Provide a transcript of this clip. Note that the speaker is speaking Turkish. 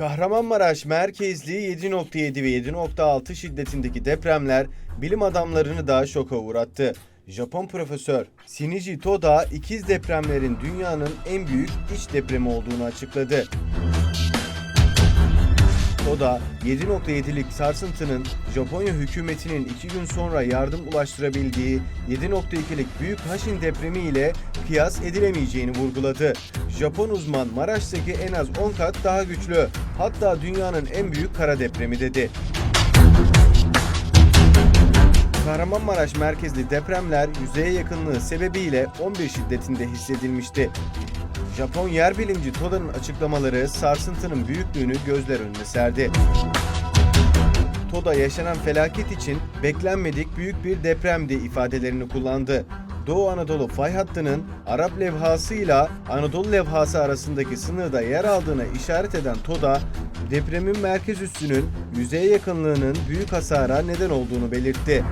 Kahramanmaraş merkezli 7.7 ve 7.6 şiddetindeki depremler bilim adamlarını daha şoka uğrattı. Japon profesör Shinichi Toda ikiz depremlerin dünyanın en büyük iç depremi olduğunu açıkladı. Toda 7.7'lik sarsıntının Japonya hükümetinin iki gün sonra yardım ulaştırabildiği 7.2'lik Büyük Haşin depremi ile kıyas edilemeyeceğini vurguladı. Japon uzman Maraş'taki en az 10 kat daha güçlü, hatta dünyanın en büyük kara depremi dedi. Kahramanmaraş merkezli depremler yüzeye yakınlığı sebebiyle 11 şiddetinde hissedilmişti. Japon yer bilimci Toda'nın açıklamaları sarsıntının büyüklüğünü gözler önüne serdi. Toda yaşanan felaket için beklenmedik büyük bir depremdi ifadelerini kullandı. Doğu Anadolu fay hattının Arap levhasıyla Anadolu levhası arasındaki sınırda yer aldığına işaret eden Toda, depremin merkez üssünün yüzeye yakınlığının büyük hasara neden olduğunu belirtti.